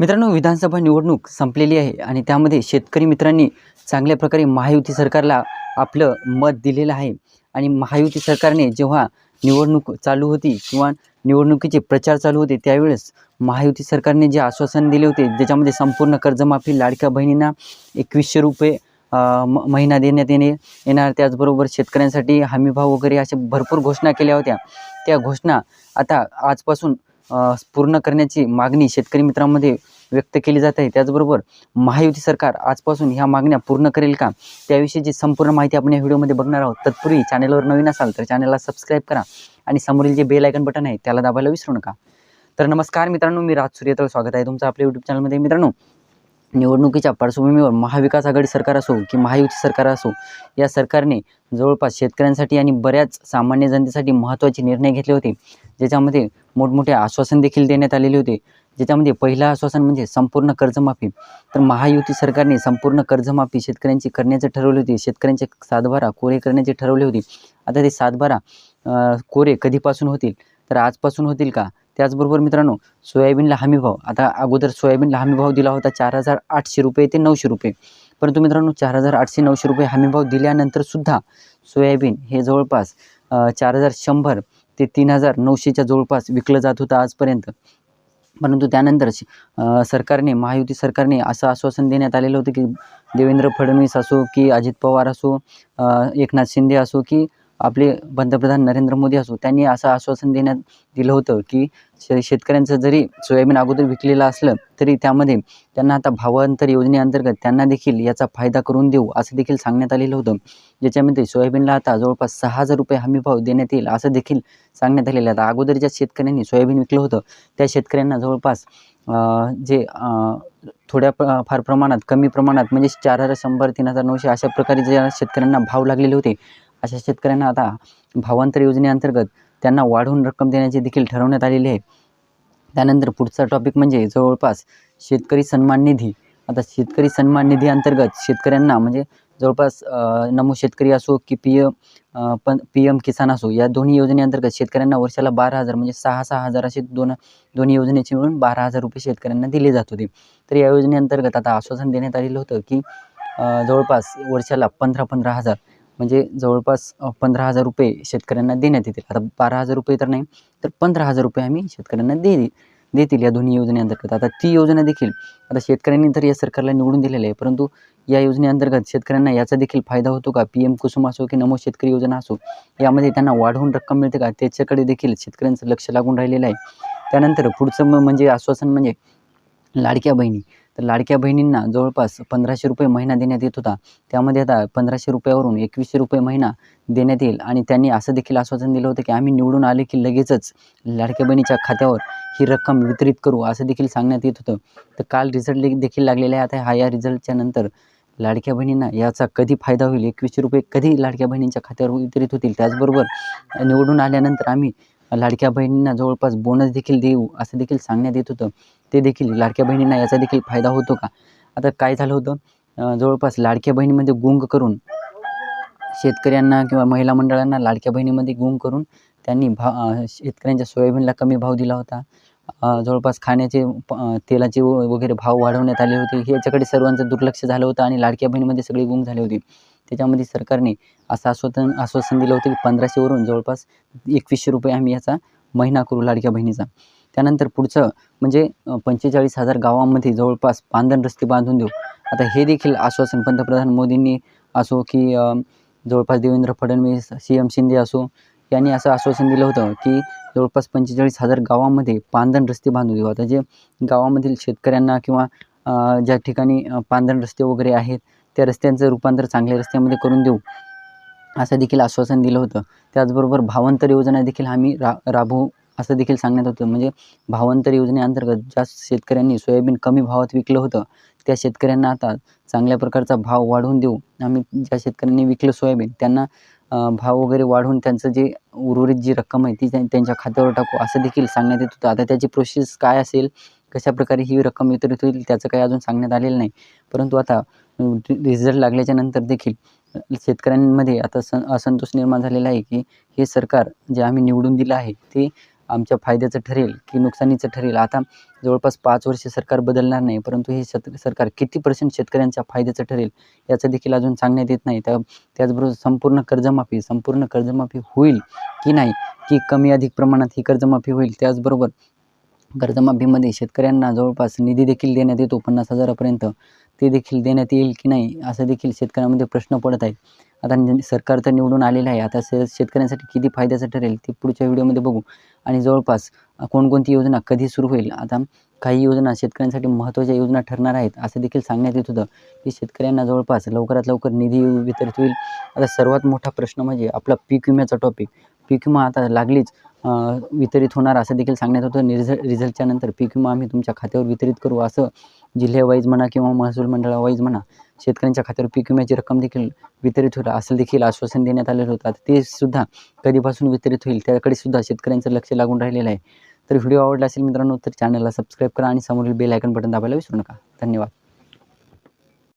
मित्रांनो विधानसभा निवडणूक संपलेली आहे आणि त्यामध्ये शेतकरी मित्रांनी चांगल्या प्रकारे महायुती सरकारला आपलं मत दिलेलं आहे. आणि महायुती सरकारने जेव्हा निवडणूक चालू होती किंवा निवडणुकीचे प्रचार चालू होते त्यावेळेस महायुती सरकारने जे आश्वासन दिले होते ज्याच्यामध्ये संपूर्ण कर्जमाफी लाडक्या बहिणींना एकवीसशे रुपये म महिना देण्यात येणे येणार त्याचबरोबर शेतकऱ्यांसाठी हमीभाव वगैरे अशा भरपूर घोषणा केल्या होत्या. त्या घोषणा आता आजपासून पूर्ण करण्याची मागणी शेतकरी मित्रांमध्ये व्यक्त केली जात आहे. त्याचबरोबर महायुती सरकार आजपासून ह्या मागण्या पूर्ण करेल का? त्याविषयीची संपूर्ण माहिती आपण या व्हिडिओमध्ये बघणार आहोत तत्पूर्वी चॅनलवर नवीन असाल तर चॅनलला सबस्क्राईब करा आणि समोरील जे बेल आयकन बटन आहे त्याला दाबायला विसरू नका. तर नमस्कार मित्रांनो मी राज सूर्यतळ. स्वागत आहे तुमचं आपल्या यूट्यूब चॅनलमध्ये मित्रांनो निवडणुकीच्या पार्श्वभूमीवर महाविकास आघाडी सरकार असो की महायुती सरकार असो या सरकारने जवळपास शेतकऱ्यांसाठी आणि बऱ्याच सामान्य जनतेसाठी महत्त्वाचे निर्णय घेतले होते. ज्याच्यामध्ये मोठमोठे आश्वासन देखील देण्यात आलेले होते. ज्याच्यामध्ये पहिलं आश्वासन म्हणजे संपूर्ण कर्जमाफी. तर महायुती सरकारने संपूर्ण कर्जमाफी शेतकऱ्यांची करण्याचे ठरवले होते. शेतकऱ्यांचे सातबारा कोरे करण्याचे ठरवले होते. आता ते सातबारा कोरे कधीपासून होतील? तर आजपासून होतील का? त्याचबरोबर मित्रांनो सोयाबीनला हमीभाव आता अगोदर सोयाबीनला हमीभाव दिला होता चार हजार आठशे रुपये ते नऊशे रुपये. परंतु मित्रांनो चार हजार आठशे नऊशे रुपये हमीभाव दिल्यानंतरसुद्धा सोयाबीन हे जवळपास चार हजार शंभर ते तीन हजार नऊशेच्या जवळपास विकलं जात होतं आजपर्यंत. परंतु त्यानंतर श- सरकारने महायुती सरकारने असं आश्वासन देण्यात आलेलं होतं की देवेंद्र फडणवीस असो की अजित पवार असो एकनाथ शिंदे असो की आपले पंतप्रधान नरेंद्र मोदी असो त्यांनी असं आश्वासन देण्यात दिलं होतं की शे शेतकऱ्यांचं जरी सोयाबीन अगोदर विकलेलं असलं तरी त्यामध्ये त्यांना आता भावांतर योजनेअंतर्गत त्यांना देखील याचा फायदा करून देऊ असं देखील सांगण्यात आलेलं होतं. ज्याच्यामध्ये सोयाबीनला आता जवळपास सहा हजार रुपये हमीभाव देण्यात येईल असं देखील सांगण्यात आलेलं आहे. आता अगोदर ज्या शेतकऱ्यांनी सोयाबीन विकलं होतं त्या शेतकऱ्यांना जवळपास जे थोड्या प्र फार प्रमाणात कमी प्रमाणात म्हणजे चार हजार शंभर तीन हजार नऊशे अशा प्रकारे ज्या शेतकऱ्यांना भाव लागलेले होते अशा शेतकऱ्यांना आता भावांतर योजनेअंतर्गत त्यांना वाढवून रक्कम देण्याचे देखील ठरवण्यात आलेली आहे. त्यानंतर पुढचा टॉपिक म्हणजे जवळपास शेतकरी सन्मान निधी. आता शेतकरी सन्मान निधी अंतर्गत शेतकऱ्यांना म्हणजे जवळपास नमो शेतकरी असो की पी एम पण पी एम किसान असो या दोन्ही योजनेअंतर्गत शेतकऱ्यांना वर्षाला बारा हजार म्हणजे सहा सहा हजार असे दोन दोन्ही योजनेचे मिळून बारा हजार रुपये शेतकऱ्यांना दिले जात होते. तर या योजनेअंतर्गत आता आश्वासन देण्यात आलेलं होतं की जवळपास वर्षाला पंधरा पंधरा हजार म्हणजे जवळपास पंधरा हजार रुपये शेतकऱ्यांना देण्यात येतील. आता बारा हजार रुपये तर नाही तर पंधरा हजार रुपये आम्ही शेतकऱ्यांना दे देतील या दोन्ही योजनेअंतर्गत. आता ती योजना देखील आता शेतकऱ्यांनी तर या सरकारला निवडून दिलेलं आहे परंतु या योजनेअंतर्गत शेतकऱ्यांना याचा देखील फायदा होतो का? पी एम कुसुम असो की नमो शेतकरी योजना असो यामध्ये त्यांना वाढवून रक्कम मिळते का? त्याच्याकडे देखील शेतकऱ्यांचं लक्ष लागून राहिलेलं आहे. त्यानंतर पुढचं म्हणजे आश्वासन म्हणजे लाडक्या बहिणी. तर लाडक्या बहिणींना जवळपास पंधराशे रुपये महिना देण्यात येत होता. त्यामध्ये आता पंधराशे रुपयावरून एकवीसशे रुपये महिना देण्यात येईल. आणि त्यांनी असं देखील आश्वासन दिलं होतं की आम्ही निवडून आले की लगेचच लाडक्या बहिणीच्या खात्यावर ही रक्कम वितरित करू असं देखील सांगण्यात येत होतं. तर काल रिझल्ट देखील लागलेला आहे आता हा या रिझल्टच्या नंतर लाडक्या बहिणींना याचा कधी फायदा होईल? एकवीसशे रुपये कधी लाडक्या बहिणींच्या खात्यावर वितरित होतील? त्याचबरोबर निवडून आल्यानंतर आम्ही लाडक्या बहिणींना जवळपास बोनस देखील देऊ असं देखील सांगण्यात येत होतं. ते देखील लाडक्या बहिणींना याचा देखील फायदा होतो का? आता काय झालं होतं? जवळपास लाडक्या बहिणीमध्ये गुंग करून शेतकऱ्यांना किंवा महिला मंडळांना लाडक्या बहिणीमध्ये गुंग करून त्यांनी भा शेतकऱ्यांच्या सोयाबीनला कमी भाव दिला होता. जवळपास खाण्याचे प- तेलाचे व- वगैरे भाव वाढवण्यात आले होते. ह्याच्याकडे सर्वांचं दुर्लक्ष झालं होतं आणि लाडक्या बहिणीमध्ये सगळी गुंग झाले होते. त्याच्यामध्ये सरकारने असं आश्वासन आश्वासन दिलं होतं की पंधराशेवरून जवळपास एकवीसशे रुपये आम्ही याचा महिना करू लाडक्या बहिणीचा. त्यानंतर पुढचं म्हणजे पंचेचाळीस हजार गावांमध्ये जवळपास पांधन रस्ते बांधून देऊ. आता हे देखील आश्वासन पंतप्रधान मोदींनी असो की जवळपास देवेंद्र फडणवीस सी एम शिंदे असो यांनी असं आश्वासन दिलं होतं की जवळपास पंचेचाळीस हजार गावामध्ये पांधन रस्ते बांधून देऊ. आता जे गावामधील शेतकऱ्यांना किंवा ज्या ठिकाणी अ, रस्ते वगैरे आहेत त्या रस्त्यांचं रूपांतर चांगल्या रस्त्यामध्ये करून देऊ असं देखील आश्वासन दिलं होतं. त्याचबरोबर भावांतर योजना देखील आम्ही रा राबवू असं देखील सांगण्यात होतं. म्हणजे भावांतर योजनेअंतर्गत ज्या शेतकऱ्यांनी सोयाबीन कमी भावात विकलं होतं त्या शेतकऱ्यांना आता चांगल्या प्रकारचा भाव वाढवून देऊ. आम्ही ज्या शेतकऱ्यांनी विकलं सोयाबीन त्यांना भाव वगैरे वाढवून त्यांचं जे उर्वरित जी रक्कम आहे ती त्यांच्या खात्यावर टाकू असं देखील सांगण्यात येत होतं. आता त्याची प्रोसेस काय असेल कशाप्रकारे ही रक्कम वितरित होईल त्याचं काही अजून सांगण्यात आलेलं नाही. परंतु आता रिझल्ट लागल्याच्या नंतर देखील शेतकऱ्यांमध्ये आता सं असंतोष निर्माण झालेला आहे की हे सरकार जे आम्ही निवडून दिलं आहे ते आमच्या फायद्याचं ठरेल की नुकसानीचं ठरेल. आता जवळपास पाच वर्ष सरकार बदलणार नाही परंतु हे सत सरकार किती पर्सेंट शेतकऱ्यांच्या फायद्याचं ठरेल याचं देखील अजून सांगण्यात येत नाही. त्या त्याचबरोबर संपूर्ण कर्जमाफी संपूर्ण कर्जमाफी होईल की नाही की कमी अधिक प्रमाणात ही कर्जमाफी होईल त्याचबरोबर कर्जमाफीमध्ये शेतकऱ्यांना जवळपास निधी देखील देण्यात येतो पन्नास हजारापर्यंत. ते देखील देण्यात येईल की नाही असं देखील शेतकऱ्यांमध्ये प्रश्न पडत आहे आता सरकार तर निवडून आलेलं आहे. आता से शेतकऱ्यांसाठी किती फायद्याचं ठरेल ते पुढच्या व्हिडिओमध्ये बघू. आणि जवळपास कोणकोणती योजना कधी सुरू होईल? आता काही योजना शेतकऱ्यांसाठी महत्त्वाच्या योजना ठरणार आहेत असं देखील सांगण्यात येत होतं की शेतकऱ्यांना जवळपास लवकरात लवकर निधी वितरित होईल. आता सर्वात मोठा प्रश्न म्हणजे आपला पीक विम्याचा टॉपिक पीक विमा आता लागलीच वितरित होणार असं देखील सांगण्यात होतं. रिझ रिझल्टच्या नंतर पीक विमा आम्ही तुमच्या खात्यावर वितरित करू असं जिल्ह्यावाईज म्हणा किंवा महसूल मंडळावाईज म्हणा शेतकऱ्यांच्या खात्यावर पीक विम्याची रक्कम देखील वितरित होईल असं देखील आश्वासन देण्यात आलेलं होतं. आता ते सुद्धा कधीपासून वितरित होईल त्याकडे सुद्धा शेतकऱ्यांचं लक्ष लागून राहिलेलं आहे. तर व्हिडिओ आवडला असेल मित्रांनो तर चॅनलला सबस्क्राईब करा आणि समोरील बेल आयकन बटन दाबायला विसरू नका. धन्यवाद.